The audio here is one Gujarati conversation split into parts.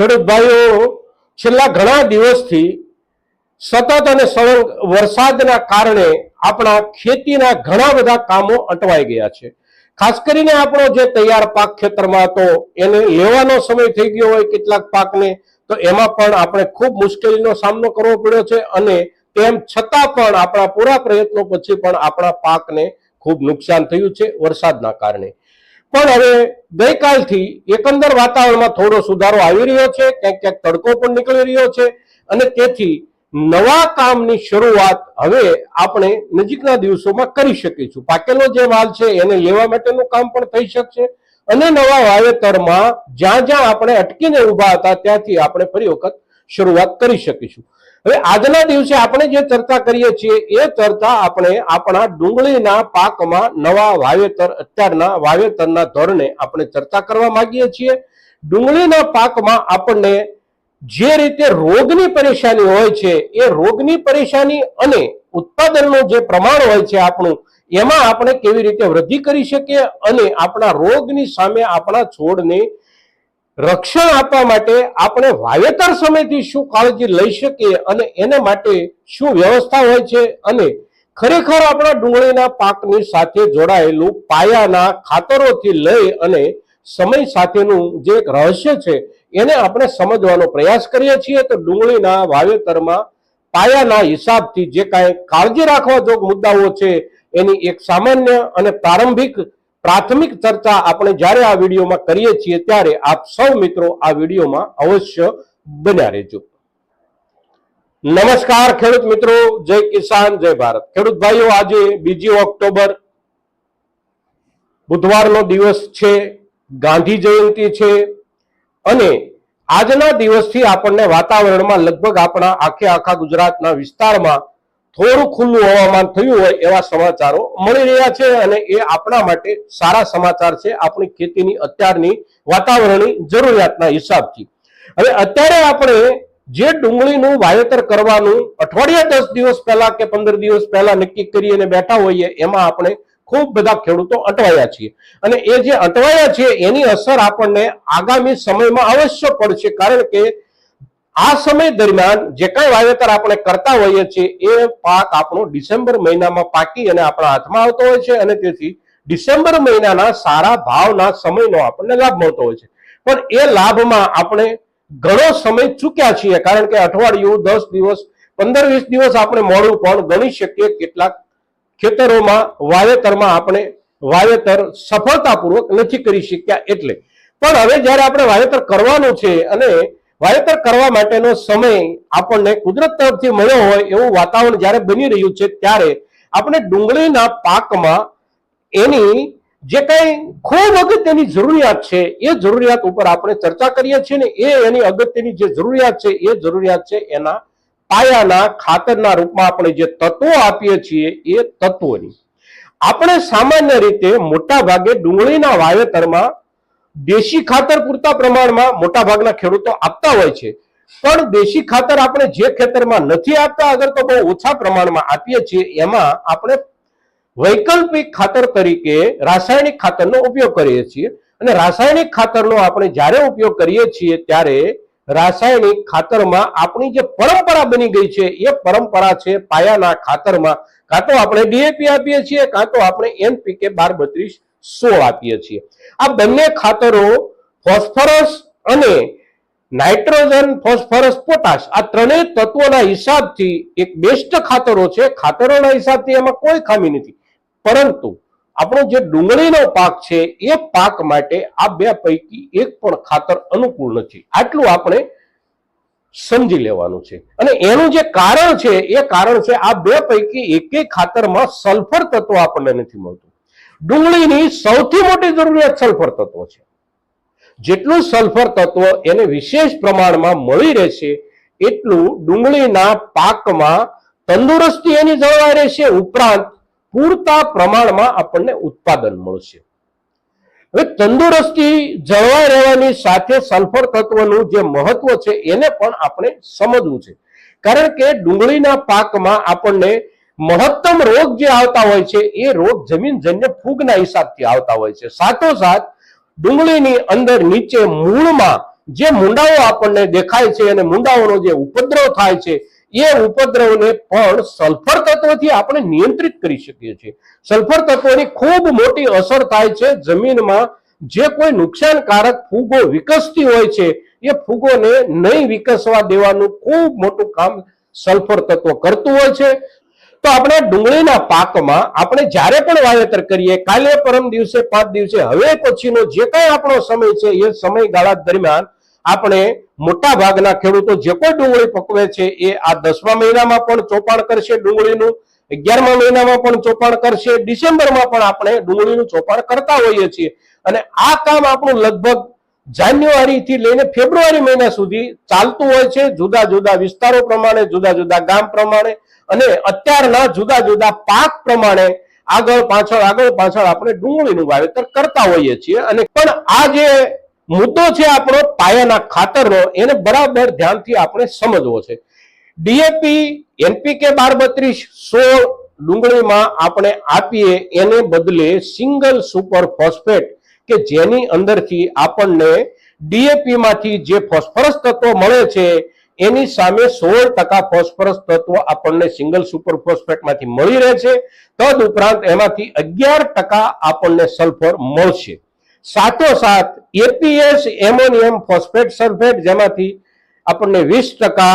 ખેડૂત ભાઈઓ છેલ્લા ઘણા દિવસથી સતત અને સળંગ વરસાદના કારણે આપણા ખેતીના ઘણા બધા કામો અટવાઈ ગયા છે. ખાસ કરીને આપણો જે તૈયાર પાક ખેતરમાં હતો, એને લેવાનો સમય થઈ ગયો હોય કેટલાક પાકને, તો એમાં પણ આપણે ખૂબ મુશ્કેલીનો સામનો કરવો પડ્યો છે અને તેમ છતાં પણ આપણા પૂરા પ્રયત્નો પછી પણ આપણા પાકને ખૂબ નુકસાન થયું છે વરસાદના કારણે. પણ હવે ગઈકાલથી એકંદર વાતાવરણમાં થોડો સુધારો આવી રહ્યો છે, ક્યાંક ક્યાંક તડકો પણ નીકળી રહ્યો છે અને તેથી નવા કામની શરૂઆત હવે આપણે નજીકના દિવસોમાં કરી શકીશું. પાકેલો જે માલ છે એને લેવા માટેનું કામ પણ થઈ શકશે અને નવા વાવેતરમાં જ્યાં જ્યાં આપણે અટકીને ઊભા હતા ત્યાંથી આપણે ફરી વખત શરૂઆત કરી શકીશું. હવે આજના દિવસે આપણે જે ચર્ચા કરીએ છીએ, એ ચર્ચા આપણે આપણા ડુંગળીના પાકમાં નવા વાવેતર, અત્યારના વાવેતરના ધોરણે આપણે ચર્ચા કરવા માંગીએ છીએ. ડુંગળીના પાકમાં આપણને જે રીતે રોગની પરેશાની હોય છે, એ રોગની પરેશાની અને ઉત્પાદનનું જે પ્રમાણ હોય છે આપણું, એમાં આપણે કેવી રીતે વૃદ્ધિ કરી શકીએ અને આપણા રોગની સામે આપણા છોડને રક્ષણ આપવા માટે આપણે વાવેતર સમયથી શું કાળજી લઈ શકીએ અને એને માટે શું વ્યવસ્થા હોય છે અને ખરેખર આપણા ડુંગળીના પાકની સાથે જોડાયેલું પાયાના ખાતરોથી લઈ અને સમય સાથેનું જે એક રહસ્ય છે, એને આપણે સમજવાનો પ્રયાસ કરીએ છીએ. તો ડુંગળીના વાવેતરમાં પાયાના હિસાબથી જે કાંઈ કાળજી રાખવા જોગ મુદ્દાઓ છે, એની એક સામાન્ય અને પ્રારંભિક પ્રાથમિક ચર્ચા આપણે જ્યારે આ વિડીયોમાં કરીએ છીએ ત્યારે આપ સૌ મિત્રો આ વિડીયોમાં અવશ્ય બન્યા રહેજો. નમસ્કાર ખેડૂત મિત્રો, જય કિસાન, જય ભારત. ખેડૂત ભાઈઓ, આજે બીજી ઓક્ટોબર બુધવારનો દિવસ છે, ગાંધી જયંતિ છે અને આજના દિવસથી આપણને વાતાવરણમાં લગભગ આપણા આખે આખા ગુજરાતના વિસ્તારમાં થોડું ખુલ્લું હવામાન થયું હોય એવા સમાચારો મળી રહ્યા છે અને એ આપણા માટે સારા સમાચાર છે. આપણી ખેતીની અત્યારની વાતાવરણની જરૂરિયાતના હિસાબથી. હવે અત્યારે આપણે જે ડુંગળીનું વાવેતર કરવાનું અઠવાડિયા દસ દિવસ પહેલા કે પંદર દિવસ પહેલા નક્કી કરીને બેઠા હોઈએ એમાં આપણે ખૂબ બધા ખેડૂતો અટવાયા છીએ. અને એ જે અટવાયા છે એની અસર આપણને આગામી સમયમાં અવશ્ય પડશે. કારણ કે આ સમય દરમિયાન જે કાંઈ વાવેતર આપણે કરતા હોઈએ છીએ, એ પાક આપણો ડિસેમ્બર મહિનામાં પાકી અને આપણા હાથમાં આવતો હોય છે અને તેથી ડિસેમ્બર મહિનાના સારા ભાવના સમયનો આપણને લાભ મળતો હોય છે. પણ એ લાભમાં આપણે ઘણો સમય ચૂક્યા છીએ, કારણ કે અઠવાડિયું, દસ દિવસ, પંદર, વીસ દિવસ આપણે મોડું પણ ગણી શકીએ કેટલાક ખેતરોમાં વાવેતરમાં આપણે વાવેતર સફળતાપૂર્વક નથી કરી શક્યા એટલે. પણ હવે જ્યારે આપણે વાવેતર કરવાનું છે અને વાવેતર કરવા માટેનો સમય આપણને કુદરત તરફથી મળ્યો હોય એવું વાતાવરણ જ્યારે બની રહ્યું છે, ત્યારે આપણે ડુંગળીના પાકમાં એની જે કંઈ ખૂબ અગત્યની જરૂરિયાત છે, એ જરૂરિયાત ઉપર આપણે ચર્ચા કરીએ છીએ ને એ એની અગત્યની જે જરૂરિયાત છે, એ જરૂરિયાત છે એના પાયાના, ખાતરના રૂપમાં આપણે જે તત્વો આપીએ છીએ, એ તત્વોની. આપણે સામાન્ય રીતે મોટા ભાગે ડુંગળીના વાવેતરમાં દેશી ખાતર પૂરતા પ્રમાણમાં મોટા ભાગના ખેડૂતો આપતા હોય છે. પણ દેશી ખાતર આપણે જે ખેતરમાં નથી આપતા, અગર તો બહુ ઓછા પ્રમાણમાં આપીએ છીએ, એમાં આપણે વૈકલ્પિક ખાતર તરીકે રાસાયણિક ખાતરનો ઉપયોગ કરીએ છીએ. અને રાસાયણિક ખાતરનો આપણે જ્યારે ઉપયોગ કરીએ છીએ, ત્યારે રાસાયણિક ખાતરમાં આપણી જે પરંપરા બની ગઈ છે, એ પરંપરા છે પાયાના ખાતરમાં. કાં તો આપણે ડીએપી આપીએ છીએ, કાં તો આપણે એનપીકે બાર બત્રીસ સોળ આપીએ છીએ. આ બંને ખાતરો ફોસ્ફરસ અને નાઇટ્રોજન, ફોસ્ફરસ, પોટાશ આ ત્રણેય તત્વોના હિસાબથી એક બેસ્ટ ખાતરો છે. ખાતરોના હિસાબથી એમાં કોઈ ખામી નથી. પરંતુ આપણો જે ડુંગળીનો પાક છે, એ પાક માટે આ બે પૈકી એક પણ ખાતર અનુકૂળ નથી. આટલું આપણે સમજી લેવાનું છે. અને એનું જે કારણ છે, એ કારણ છે આ બે પૈકી એકેય ખાતરમાં સલ્ફર તત્વ આપણને નથી મળતું. ડુંગળીની સૌથી મોટી જરૂરિયાત સલ્ફર તત્વ છે. જેટલું સલ્ફર તત્વ એને વિશેષ પ્રમાણમાં મળી રહેશે, એટલું ડુંગળીના પાકમાં તંદુરસ્તી એની જળવાઈ રહેશે, ઉપરાંત પૂરતા પ્રમાણમાં આપણને ઉત્પાદન મળશે. હવે તંદુરસ્તી જળવાઈ રહેવાની સાથે સલ્ફર તત્વનું જે મહત્વ છે, એને પણ આપણે સમજવું છે. કારણ કે ડુંગળીના પાકમાં આપણને મહત્તમ રોગ જે આવતા હોય છે, એ રોગ જમીનજન્ય ફૂગના હિસાબથી આવતા હોય છે. સાથોસાથ, ડુંગળીની અંદર નીચે મૂળમાં જે મુંડાઓ આપણને દેખાય છે અને મુંડાઓનો જે ઉપદ્રવ થાય છે, એ ઉપદ્રવને પણ સલ્ફર તત્વથી આપણે નિયંત્રિત કરી શકીએ છીએ. સલ્ફર તત્વની ખૂબ મોટી અસર થાય છે જમીનમાં. જે કોઈ નુકસાનકારક ફૂગો વિકસતી હોય છે, એ ફૂગોને નહીં વિકસવા દેવાનું ખૂબ મોટું કામ સલ્ફર તત્વ કરતું હોય છે. તો આપણે ડુંગળીના પાકમાં આપણે જ્યારે પણ વાવેતર કરીએ, કાલે પરમ દિવસે, પાંચ દિવસે, હવે પછીનો જે કઈ આપણો સમય છે, એ સમયગાળા દરમિયાન આપણે મોટા ભાગના ખેડૂતો જે કોઈ ડુંગળી પકવે છે, એ આ દસમા મહિનામાં પણ ચોપાણ કરશે ડુંગળીનું, અગિયારમા મહિનામાં પણ ચોપાણ કરશે, ડિસેમ્બરમાં પણ આપણે ડુંગળીનું ચોપાણ કરતા હોઈએ છીએ. અને આ કામ આપણું લગભગ જાન્યુઆરી થી લઈને ફેબ્રુઆરી મહિના સુધી ચાલતું હોય છે, જુદા જુદા વિસ્તારો પ્રમાણે, જુદા જુદા ગામ પ્રમાણે અને અત્યારના જુદા જુદા પાક પ્રમાણે આગળ પાછળ આગળ પાછળ આપણે ડુંગળીનું વાવેતર કરતા હોઈએ છીએ. અને પણ આ જે મુદ્દો છે આપણો પાયાના ખાતરનો, એને બરાબર ધ્યાનથી આપણે સમજવો છે. ડીએપી, એનપીકે બાર બત્રીસ સોળ ડુંગળીમાં આપણે આપીએ એને બદલે સિંગલ સુપર ફોસ્ફેટ કે જેની અંદરથી આપણને ડીએપી માંથી જે ફોસ્ફરસ તત્વો મળે છે એની સામે સોળ ટકા ફોસ્ફરસ તત્વ આપણને સિંગલ સુપર ફોસ્ફેટમાંથી મળી રહે છે. તદ ઉપરાંત એમાંથી અગિયાર ટકા આપણને સલ્ફર મળશે. સાથોસાથ એપીએસ એમોનિયમ ફોસ્ફેટ સલ્ફેટ જેમાંથી આપણને વીસ ટકા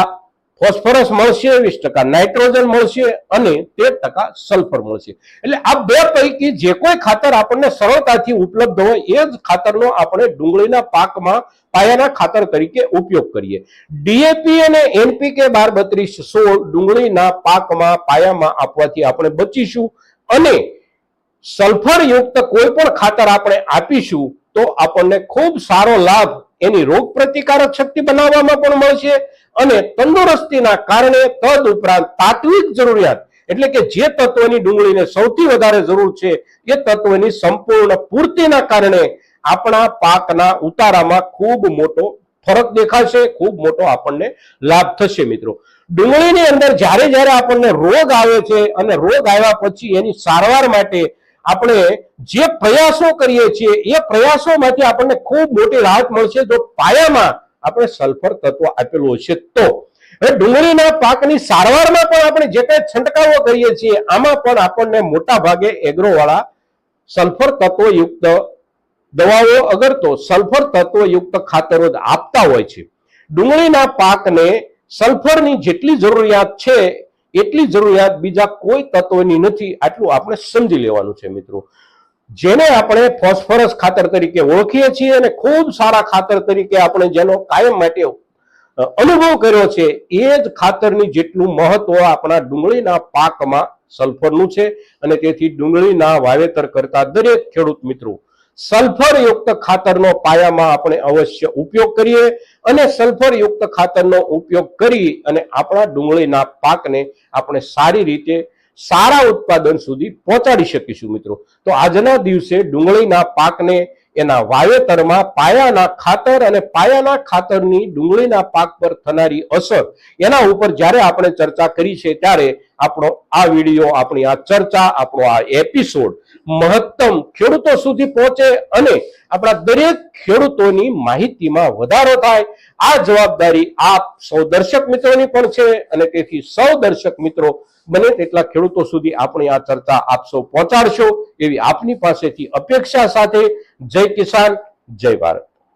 ફોસ્ફરસ મળશે, વીસ ટકા નાઇટ્રોજન મળશે અને તેર ટકા સલ્ફર મળશે. એટલે આ બે પૈકી જે કોઈ ખાતર આપણને સરળતાથી ઉપલબ્ધ હોય, એ જ ખાતરનો આપણે ડુંગળીના પાકમાં પાયાના ખાતર તરીકે ઉપયોગ કરીએ. ડીએપી અને એનપીકે બાર બત્રીસ સોળ ડુંગળીના પાકમાં પાયામાં આપવાથી આપણે બચીશું અને સલ્ફર યુક્ત કોઈ પણ ખાતર આપણે આપીશું તો આપણને ખૂબ સારો લાભ એની રોગ પ્રતિકારક શક્તિ બનાવવામાં પણ મળશે અને તંદુરસ્તીના કારણે તદ ઉપરાંત તાત્વિક જરૂરિયાત એટલે કે જે તત્વની ડુંગળીને સૌથી વધારે જરૂર છે એ તત્વની સંપૂર્ણ પૂર્તિના કારણે આપણા પાકના ઉતારામાં ખૂબ મોટો ફરક દેખાશે, ખૂબ મોટો આપણને લાભ થશે મિત્રો. ડુંગળીની અંદર જ્યારે જ્યારે આપણને રોગ આવે છે અને રોગ આવ્યા પછી એની સારવાર માટે આપણે જે પ્રયાસો કરીએ છીએ, એ પ્રયાસોમાંથી આપણને ખૂબ મોટી રાહત મળશે જો પાયામાં આપણે સલ્ફર તત્વ આપેલું હશે તો. હવે ડુંગળીના પાકની સારવારમાં પણ આપણે જે કઈ છંટકાવો કરીએ છીએ, આમાં પણ આપણને મોટા ભાગે એગ્રોવાળા સલ્ફર તત્વયુક્ત દવાઓ અગર તો સલ્ફર તત્વયુક્ત ખાતરો આપતા હોય છે. ડુંગળીના પાકને સલ્ફરની જેટલી જરૂરિયાત છે એટલી જરૂરિયાત બીજા કોઈ તત્વની નથી, આટલું આપણે સમજી લેવાનું છે મિત્રો. જેને આપણે ફોસ્ફરસ ખાતર તરીકે ઓળખીએ છીએ અને ખૂબ સારા ખાતર તરીકે આપણે જેનો કાયમ માટે અનુભવ કર્યો છે, એ જ ખાતરની જેટલું મહત્વ આપણા ડુંગળીના પાકમાં સલ્ફરનું છે અને તેથી ડુંગળીના વાવેતર કરતા દરેક ખેડૂત મિત્રો સલ્ફર યુક્ત ખાતરનો પાયામાં આપણે અવશ્ય ઉપયોગ કરીએ અને સલ્ફર યુક્ત ખાતરનો ઉપયોગ કરી અને આપણા ડુંગળીના પાકને આપણે સારી રીતે સારા ઉત્પાદન સુધી પહોંચાડી શકીશું મિત્રો. તો આજના દિવસે ડુંગળીના પાકને એના વાવેતરમાં પાયાના ખાતર અને પાયાના ખાતરની ડુંગળીના પાક પર થનારી અસર. એના ઉપર જ્યારે આપણે ચર્ચા કરી છે ત્યારે આપણો આ વીડિયો, આપણી આ ચર્ચા, આપણો આ એપિસોડ મહત્તમ ખેડૂતો સુધી પહોંચે અને આપણા દરેક ખેડૂતોની માહિતીમાં વધારો થાય. આ જવાબદારી આપ સૌ દર્શક મિત્રોની પણ છે અને તેથી સૌ દર્શક મિત્રો બને તેટલા ખેડૂતો સુધી આપણી આ ચર્ચા આપ સૌ પહોંચાડશો એવી આપની પાસેથી અપેક્ષા સાથે જય કિસાન, જય ભારત.